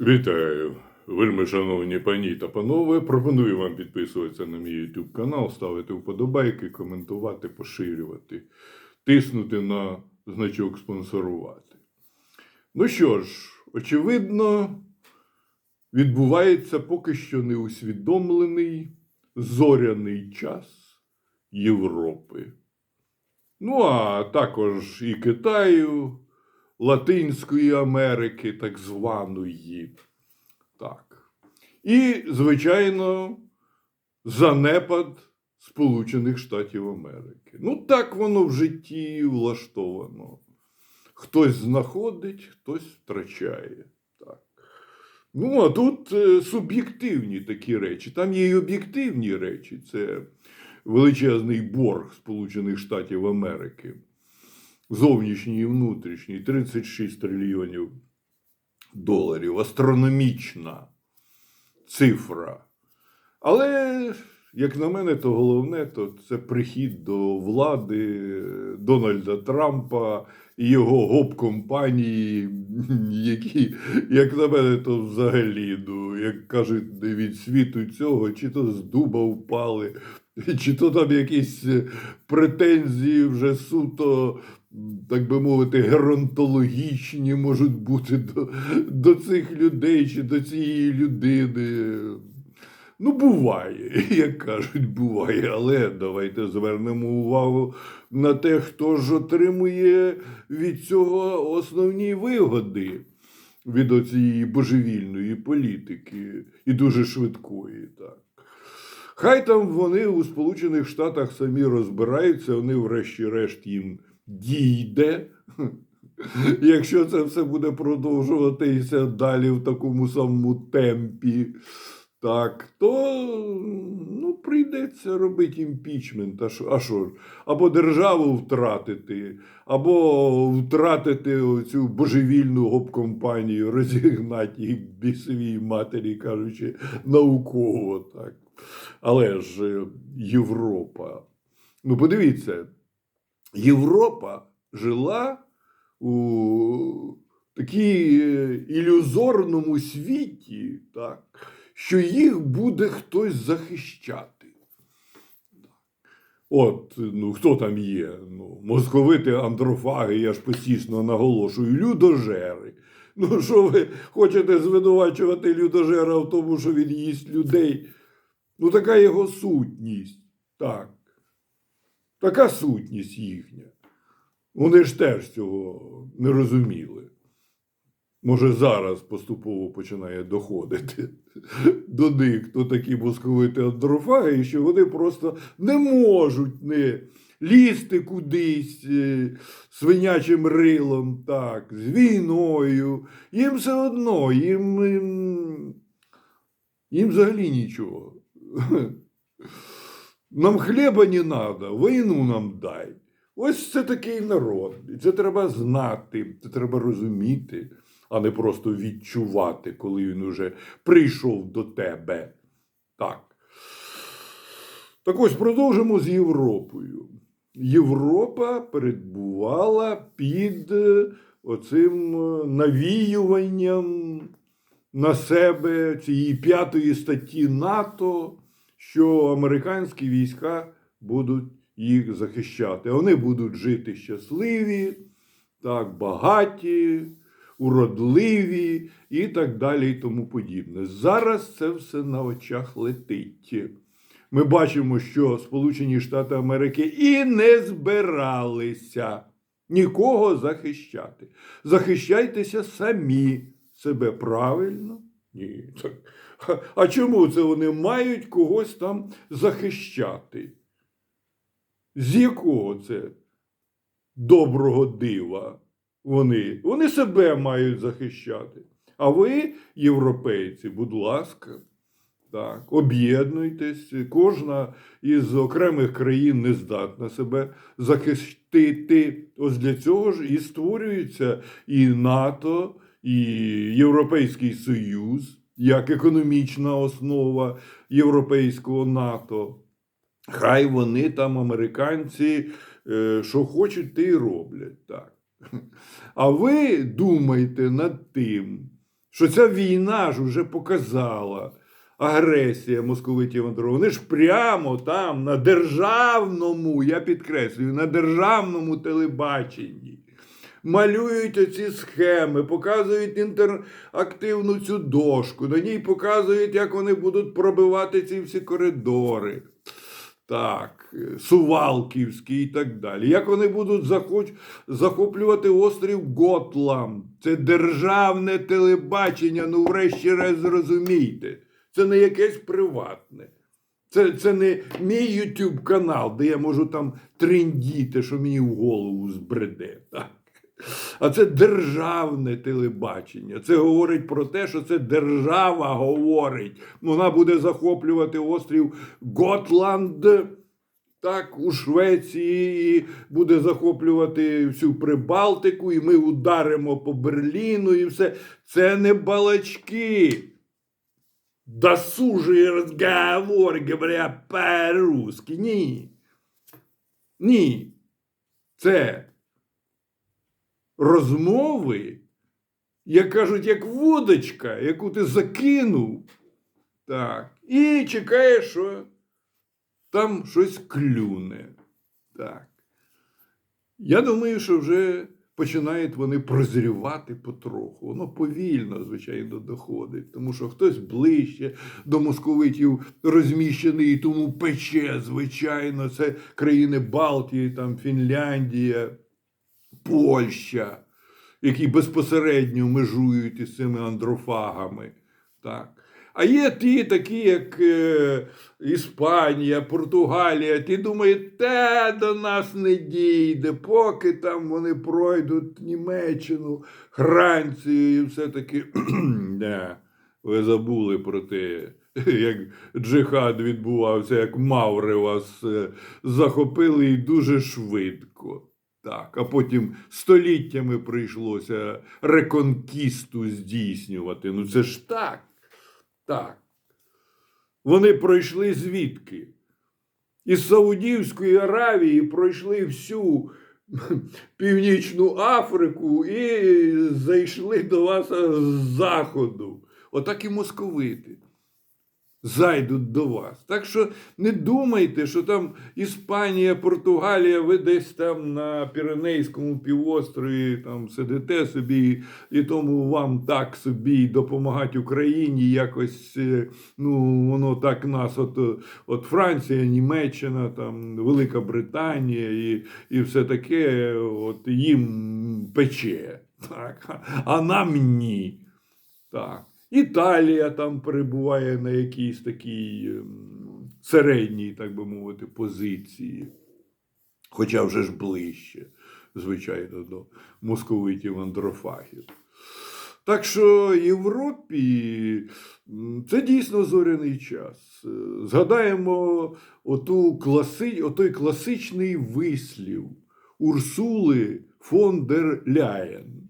Вітаю, вельми шановні пані та панове. Пропоную вам підписуватися на мій YouTube канал, ставити вподобайки, коментувати, поширювати, тиснути на значок спонсорувати. Ну що ж, очевидно, відбувається поки що неусвідомлений зоряний час Європи. Ну, а також і Китаю, Латинської Америки, так званої. Так. І, звичайно, занепад Сполучених Штатів Америки. Ну, так воно в житті влаштовано. Хтось знаходить, хтось втрачає. Так. Ну, а тут е, суб'єктивні такі речі. Там є і об'єктивні речі. Це величезний борг Сполучених Штатів Америки зовнішній і внутрішній 36 трильйонів доларів. Астрономічна цифра. Але, як на мене, то головне, то це прихід до влади Дональда Трампа і його гоп-компанії, які, як на мене, то взагалі, ну, як кажуть, від світу цього, чи то з дуба впали, чи то там якісь претензії вже суто так би мовити, геронтологічні можуть бути до, до цих людей чи до цієї людини. Ну, буває, як кажуть, буває, але давайте звернемо увагу на те, хто ж отримує від цього основні вигоди від оцієї божевільної політики і дуже швидкої. так. Хай там вони у Сполучених Штатах самі розбираються, вони, врешті-решт, їм дійде. Якщо це все буде продовжуватися далі в такому самому темпі, так, то ну, прийдеться робити імпічмент. А що, ж? Або державу втратити, або втратити цю божевільну гоп-компанію, розігнати їх бісовій матері, кажучи, науково. так. Але ж е, Європа. Ну, подивіться, Європа жила у такій е, ілюзорному світі, так, що їх буде хтось захищати. От, ну хто там є? Ну, Московити андрофаги, я ж постійно наголошую, людожери. Ну, що ви хочете звинувачувати людожера в тому, що він їсть людей? Ну, така його сутність. Так. Така сутність їхня. Вони ж теж цього не розуміли. Може, зараз поступово починає доходити до них, хто такі московити андрофаги, що вони просто не можуть не лізти кудись е, свинячим рилом, так, з війною. Їм все одно, їм, їм, їм взагалі нічого. Нам хліба не треба, війну нам дай. Ось це такий народ. І це треба знати, це треба розуміти, а не просто відчувати, коли він уже прийшов до тебе. Так. Так ось продовжимо з Європою. Європа перебувала під е, оцим е, навіюванням на себе цієї п'ятої статті НАТО, що американські війська будуть їх захищати. Вони будуть жити щасливі, так, багаті, уродливі і так далі, і тому подібне. Зараз це все на очах летить. Ми бачимо, що Сполучені Штати Америки і не збиралися нікого захищати. Захищайтеся самі себе правильно. Ні. Так. А чому це вони мають когось там захищати? З якого це доброго дива вони? Вони себе мають захищати. А ви, європейці, будь ласка, так, об'єднуйтесь. Кожна із окремих країн не здатна себе захистити. Ось для цього ж і створюється і НАТО, і Європейський Союз як економічна основа Європейського НАТО. Хай вони там, американці, е, що хочуть, те й роблять. так. А ви думайте над тим, що ця війна ж вже показала. Агресія московитів Андро. Вони ж прямо там, на державному, я підкреслюю, на державному телебаченні малюють оці схеми, показують інтерактивну цю дошку, на ній показують, як вони будуть пробивати ці всі коридори. Так, Сувалківський і так далі. Як вони будуть захоч... захоплювати острів Готланд? Це державне телебачення, ну врешті-решт зрозумійте. Це не якесь приватне. Це, це не мій YouTube канал, де я можу там трендіти, що мені в голову збреде. Так? А це державне телебачення. Це говорить про те, що це держава говорить. Вона буде захоплювати острів Готланд. Так, у Швеції і буде захоплювати всю Прибалтику, і ми ударимо по Берліну, і все. Це не балачки. Досужий розговор, говоря по-русски. Ні. Ні. Це розмови, як кажуть, як водочка, яку ти закинув. Так. І чекаєш, що там щось клюне. Так. Я думаю, що вже починають вони прозрівати потроху. Воно повільно, звичайно, доходить, тому що хтось ближче до московитів розміщений, і тому пече, звичайно, це країни Балтії, там Фінляндія, Польща, які безпосередньо межують із цими андрофагами. Так. А є ті, такі, як е, Іспанія, Португалія, ті думають, те до нас не дійде, поки там вони пройдуть Німеччину, Францію і все-таки. Не, ви забули про те, як джихад відбувався, як маври вас е, захопили і дуже швидко. Так, а потім століттями прийшлося реконкісту здійснювати. Ну це ж так. Так. Вони пройшли звідки? Із Саудівської Аравії пройшли всю Північну Африку і зайшли до вас з заходу. Отак і московити зайдуть до вас. Так що не думайте, що там Іспанія, Португалія, ви десь там на Піренейському півострові там сидите собі, і тому вам так собі допомагати Україні якось, е, ну, воно так нас, от, от Франція, Німеччина, там, Велика Британія і, і все таке, от їм пече. Так, а нам ні. Так. Італія там перебуває на якійсь такій ем, середній, так би мовити, позиції. Хоча вже ж ближче, звичайно, до московитів андрофагів. Так що Європі це дійсно зоряний час. Е, Згадаємо оту класи, отой класичний вислів Урсули фон дер Ляєн.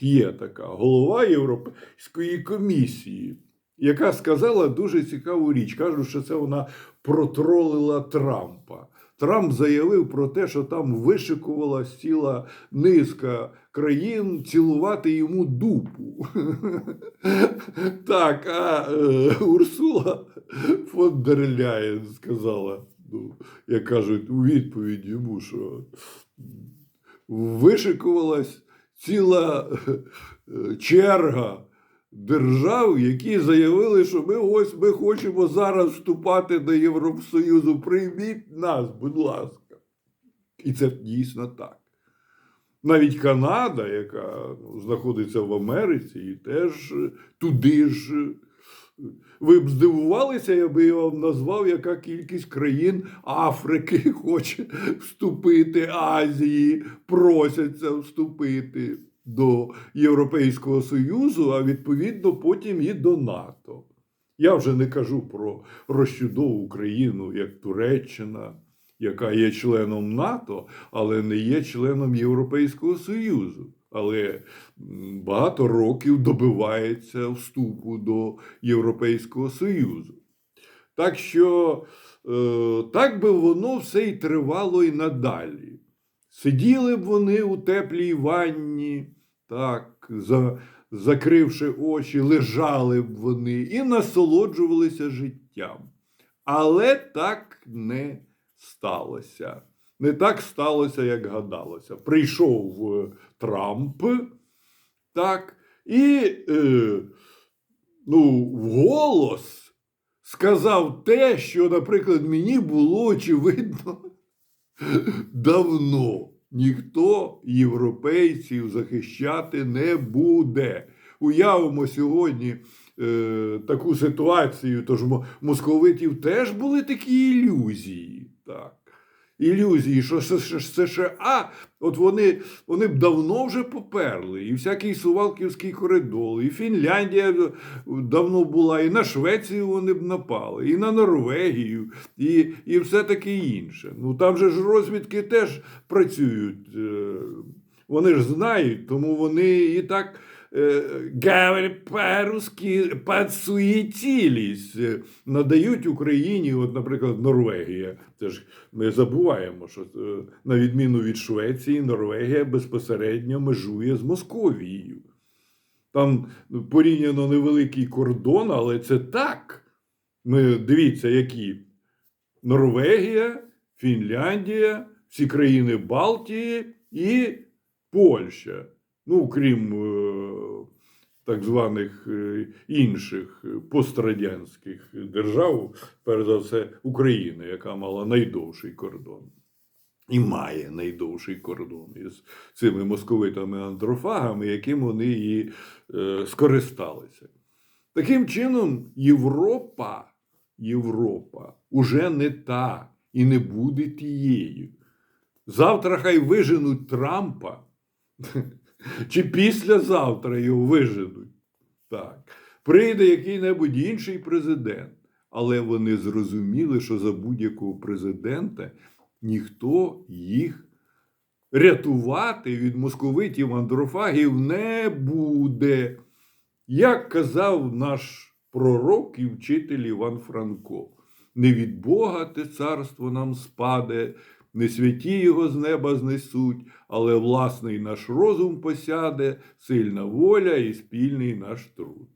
Є така голова Європейської комісії, яка сказала дуже цікаву річ. Кажуть, що це вона протролила Трампа. Трамп заявив про те, що там вишикувалась ціла низка країн цілувати йому дупу. Так, а е, Урсула фон дер Ляєн сказала, ну, як кажуть, у відповідь йому, що вишикувалась ціла е, черга держав, які заявили, що ми ось ми хочемо зараз вступати до Євросоюзу. Прийміть нас, будь ласка. І це дійсно так. Навіть Канада, яка ну, знаходиться в Америці, і теж е, туди ж. Ви б здивувалися, я би вам назвав, яка кількість країн Африки хоче вступити, Азії просяться вступити до Європейського Союзу, а відповідно потім і до НАТО. Я вже не кажу про розчудову країну, як Туреччина, яка є членом НАТО, але не є членом Європейського Союзу. Але багато років добивається вступу до Європейського Союзу. Так що е, так би воно все і тривало і надалі. Сиділи б вони у теплій ванні, так, за закривши очі, лежали б вони і насолоджувалися життям. Але так не сталося. Не так сталося, як гадалося. Прийшов е, Трамп, так, і е, ну, вголос сказав те, що, наприклад, мені було очевидно давно. Ніхто європейців захищати не буде. Уявимо сьогодні е, таку ситуацію, тож московитів теж були такі ілюзії. Так. Ілюзії, що США, от вони, вони б давно вже поперли, і всякий Сувалківський коридор, і Фінляндія давно була, і на Швецію вони б напали, і на Норвегію, і, і все таке інше. Ну там же ж розвідки теж працюють. е, Вони ж знають, тому вони і так по-русски підсуетілись, е, надають Україні, от, наприклад, Норвегія. Це ж ми забуваємо, що е, на відміну від Швеції, Норвегія безпосередньо межує з Московією. Там порівняно невеликий кордон, але це так. Ми дивіться, які Норвегія, Фінляндія, всі країни Балтії і Польща. Ну, крім е, так званих е, інших пострадянських держав, перш за все, України, яка мала найдовший кордон. І має найдовший кордон із цими московитами-андрофагами, яким вони і е, скористалися. Таким чином, Європа, Європа уже не та і не буде тією. Завтра хай виженуть Трампа, чи післязавтра його виженуть. Так. Прийде який-небудь інший президент. Але вони зрозуміли, що за будь-якого президента ніхто їх рятувати від московитів андрофагів не буде. Як казав наш пророк і вчитель Іван Франко, не від Бога те царство нам спаде, не святі його з неба знесуть, але власний наш розум посяде, сильна воля і спільний наш труд.